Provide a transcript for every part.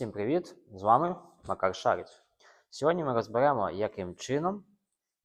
Всім привіт! З вами Макар Шарич. Сьогодні ми розберемо, яким чином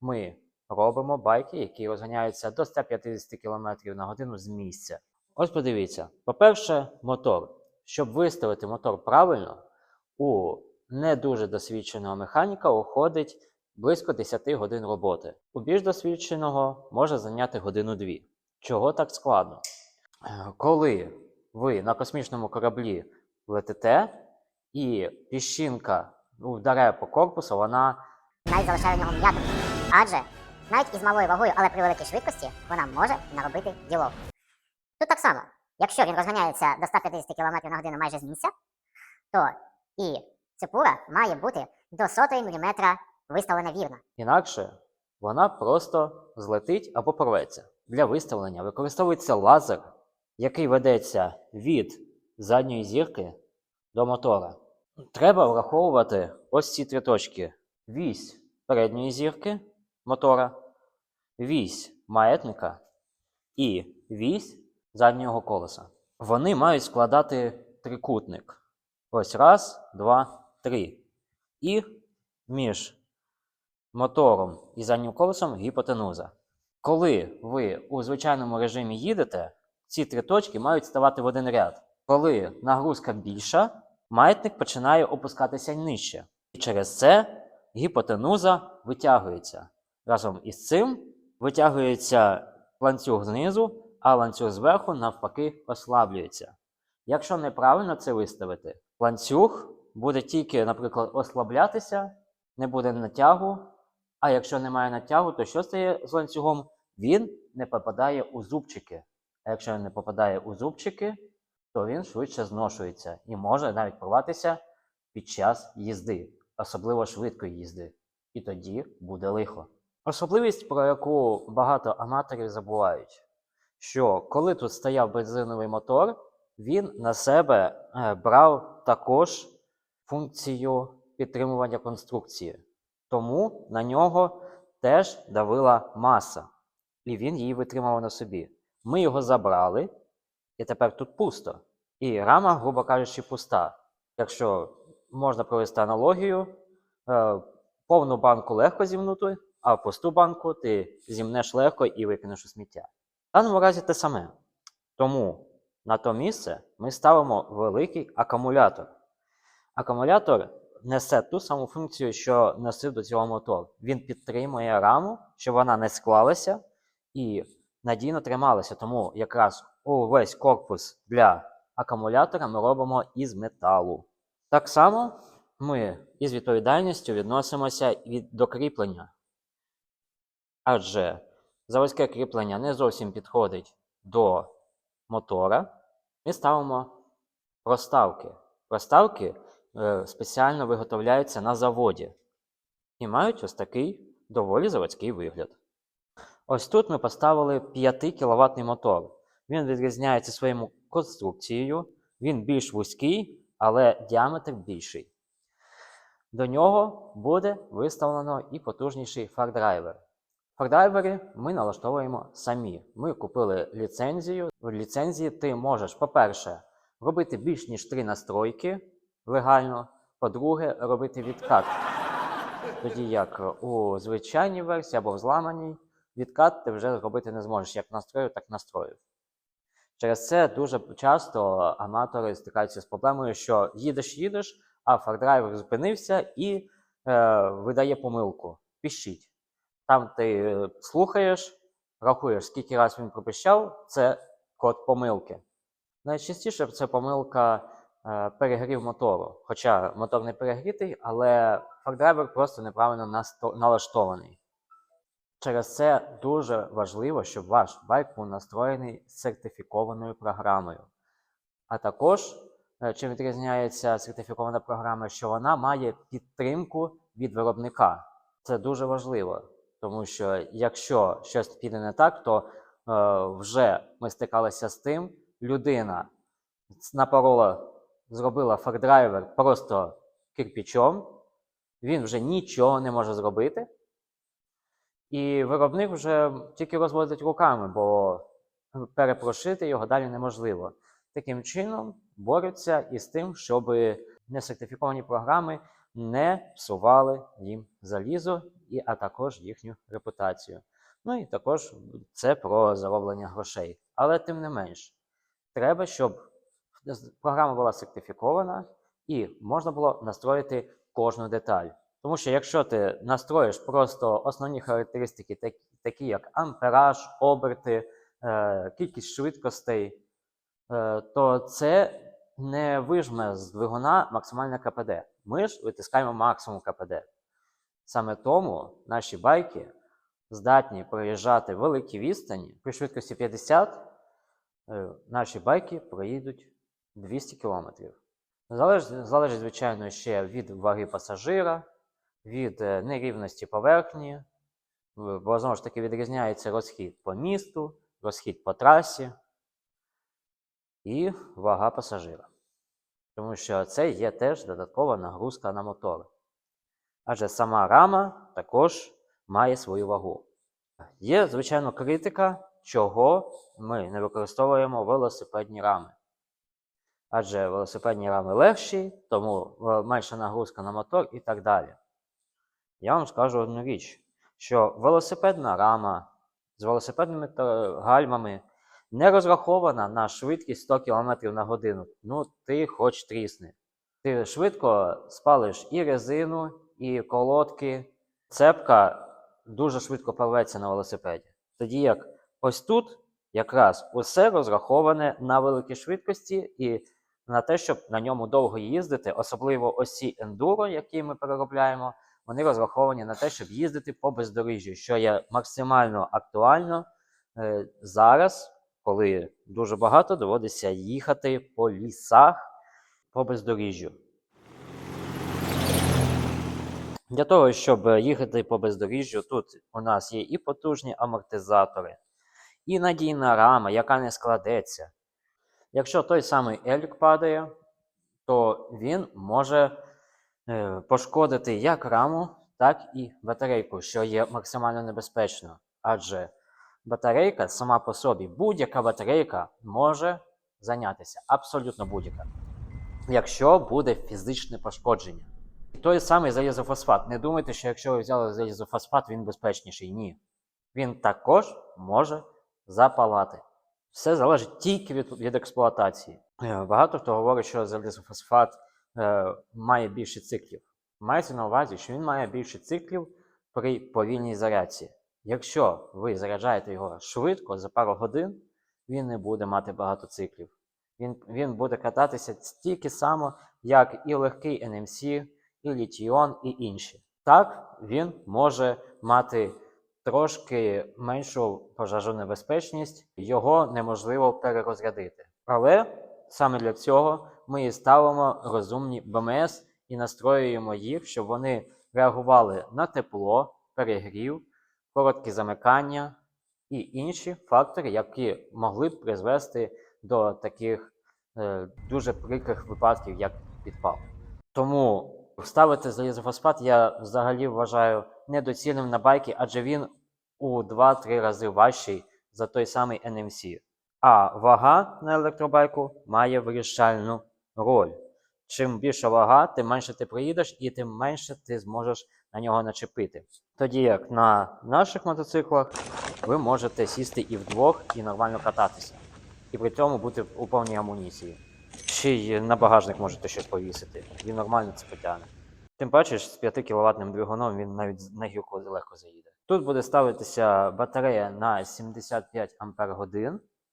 ми робимо байки, які розганяються до 150 км на годину з місця. Ось подивіться: по-перше, мотор. Щоб виставити мотор правильно, у не дуже досвідченого механіка уходить близько 10 годин роботи. У більш досвідченого може зайняти годину-дві. Чого так складно? Е, Коли ви на космічному кораблі летите, і піщинка ну, вдаряє по корпусу, вона навіть залишає в нього м'яту. Адже навіть із малою вагою, але при великій швидкості, вона може наробити діло. Тут так само, якщо він розганяється до 150 км на годину майже з місця, то і цепура має бути до сотої міліметра виставлена вірно. інакше вона просто злетить або порветься. Для виставлення використовується лазер, який ведеться від задньої зірки до мотора. Треба враховувати ось ці три точки: вісь передньої зірки мотора, вісь маятника і вісь заднього колеса. Вони мають складати трикутник. Ось раз, два, три. І між мотором і заднім колесом гіпотенуза. Коли ви у звичайному режимі їдете, ці три точки мають ставати в один ряд. Коли нагрузка більша, маятник починає опускатися нижче. І через це гіпотенуза витягується. Разом із цим витягується ланцюг знизу, а ланцюг зверху навпаки ослаблюється. Якщо неправильно це виставити, ланцюг буде тільки, наприклад, ослаблятися, не буде натягу, а якщо немає натягу, то що стає з ланцюгом? Він не попадає у зубчики. А якщо він не попадає у зубчики, то він швидше зношується і може навіть порватися під час їзди, особливо швидкої їзди. І тоді буде лихо. Особливість, про яку багато аматорів забувають, що коли тут стояв бензиновий мотор, він на себе е, брав також функцію підтримування конструкції. Тому на нього теж давила маса, і він її витримав на собі. Ми його забрали, і тепер тут пусто. І рама, грубо кажучи, пуста. Якщо можна провести аналогію, е, повну банку легко зімнути, а пусту банку ти зімнеш легко і викинеш у сміття. В даному разі те саме. Тому на то місце ми ставимо великий акумулятор. Акумулятор несе ту саму функцію, що носив до цього мотор. Він підтримує раму, щоб вона не склалася і надійно трималася. Тому якраз увесь корпус для акумулятора ми робимо із металу. Так само ми із відповідальністю відносимося від до кріплення. Адже заводське кріплення не зовсім підходить до мотора. Ми ставимо проставки. Проставки е, спеціально виготовляються на заводі і мають ось такий доволі заводський вигляд. Ось тут ми поставили 5 кВт мотор. Він відрізняється своєю конструкцією, він більш вузький, але діаметр більший. До нього буде виставлено і потужніший фардрайвер. Фардрайвери ми налаштовуємо самі. Ми купили ліцензію. В ліцензії ти можеш, по-перше, робити більш ніж три настройки легально. По-друге, робити відкат. Тоді як у звичайній версії або в зламаній, відкат ти вже зробити не зможеш. Як настроїв, так настроїв. Через це дуже часто аматори стикаються з проблемою, що їдеш, їдеш, а фардрайвер зупинився і е, видає помилку. Піщить. Там ти е, слухаєш, рахуєш, скільки разів він пропищав, це код помилки. Найчастіше це помилка е, перегрів мотору. Хоча мотор не перегрітий, але фардрайвер просто неправильно налаштований. Через це дуже важливо, щоб ваш байк був настроєний сертифікованою програмою. А також, е, чим відрізняється сертифікована програма, що вона має підтримку від виробника. Це дуже важливо, тому що якщо щось піде не так, то е, вже ми стикалися з тим, людина напорола, зробила фардрайвер просто кирпичом, він вже нічого не може зробити. І виробник вже тільки розводить руками, бо перепрошити його далі неможливо. Таким чином борються із тим, щоб несертифіковані програми не псували їм залізо, і, а також їхню репутацію. Ну і також це про зароблення грошей. Але тим не менш, треба, щоб програма була сертифікована і можна було настроїти кожну деталь. Тому що якщо ти настроїш просто основні характеристики, такі, такі як ампераж, оберти, е, кількість швидкостей, е, то це не вижме з двигуна максимальне КПД. Ми ж витискаємо максимум КПД. Саме тому наші байки здатні проїжджати великі відстані при швидкості 50, е, наші байки проїдуть 200 км. Залежить, залежить, звичайно, ще від ваги пасажира, від е, нерівності поверхні, бо знову ж таки відрізняється розхід по місту, розхід по трасі і вага пасажира. Тому що це є теж додаткова нагрузка на мотор. Адже сама рама також має свою вагу. Є, звичайно, критика, чого ми не використовуємо велосипедні рами. Адже велосипедні рами легші, тому е, менша нагрузка на мотор і так далі. Я вам скажу одну річ, що велосипедна рама з велосипедними гальмами не розрахована на швидкість 100 км на годину. Ну, ти хоч трісни. Ти швидко спалиш і резину, і колодки. Цепка дуже швидко порветься на велосипеді. Тоді як ось тут якраз усе розраховане на великі швидкості і на те, щоб на ньому довго їздити, особливо ось ці ендуро, які ми переробляємо, вони розраховані на те, щоб їздити по бездоріжжю, що є максимально актуально е, зараз, коли дуже багато доводиться їхати по лісах по бездоріжжю. Для того, щоб їхати по бездоріжжю, тут у нас є і потужні амортизатори, і надійна рама, яка не складеться. Якщо той самий елік падає, то він може пошкодити як раму, так і батарейку, що є максимально небезпечно. Адже батарейка сама по собі, будь-яка батарейка може зайнятися, абсолютно будь-яка, якщо буде фізичне пошкодження. Той самий залізофосфат. Не думайте, що якщо ви взяли залізофосфат, він безпечніший. Ні. Він також може запалати. Все залежить тільки від, від експлуатації. Е, Багато хто говорить, що залізофосфат е, має більше циклів. Мається на увазі, що він має більше циклів при повільній зарядці. Якщо ви заряджаєте його швидко за пару годин, він не буде мати багато циклів. Він, він буде кататися стільки само, як і легкий NMC, і літіон, і інші. Так, він може мати трошки меншу пожежну небезпечність, його неможливо перерозрядити. Але саме для цього ми і ставимо розумні БМС і настроюємо їх, щоб вони реагували на тепло, перегрів, короткі замикання і інші фактори, які могли б призвести до таких е, дуже прикрих випадків, як підпал. Тому ставити залізофосфат я взагалі вважаю недоцільним на байки, адже він у 2-3 рази важчий за той самий NMC. А вага на електробайку має вирішальну роль. Чим більша вага, тим менше ти проїдеш і тим менше ти зможеш на нього начепити. Тоді як на наших мотоциклах ви можете сісти і вдвох і нормально кататися. І при цьому бути у повній амуніції. Й на багажник можете щось повісити. Він нормально це потягне. Тим паче, з 5 кВт двигуном він навіть на гілку легко заїде. Тут буде ставитися батарея на 75 Ах.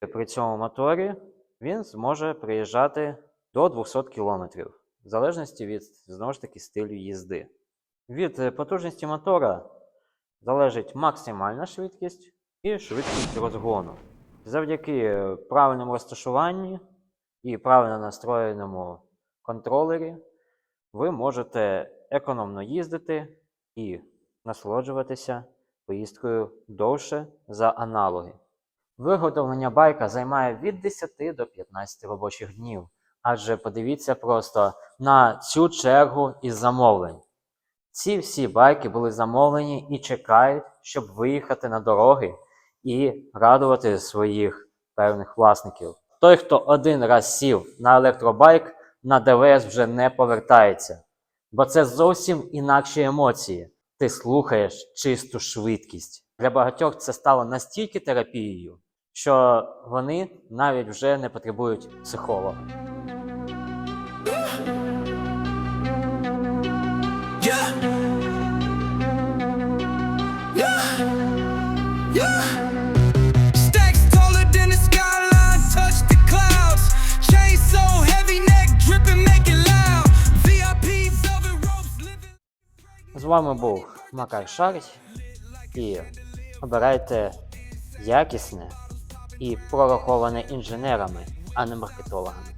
При цьому моторі він зможе приїжджати до 200 км, в залежності від знову ж таки стилю їзди. Від е, потужності мотора залежить максимальна швидкість і швидкість розгону. Завдяки е, правильному розташуванні і правильно настроєному контролері ви можете економно їздити і насолоджуватися поїздкою довше за аналоги. Виготовлення байка займає від 10 до 15 робочих днів, адже подивіться просто на цю чергу із замовлень. Ці всі байки були замовлені і чекають, щоб виїхати на дороги і радувати своїх певних власників. Той, хто один раз сів на електробайк, на ДВС вже не повертається, бо це зовсім інакші емоції. Ти слухаєш чисту швидкість. Для багатьох це стало настільки терапією, що вони навіть вже не потребують психолога. Yeah. Yeah. Yeah. З вами був Макар Шарить і обирайте якісне і прораховане інженерами, а не маркетологами.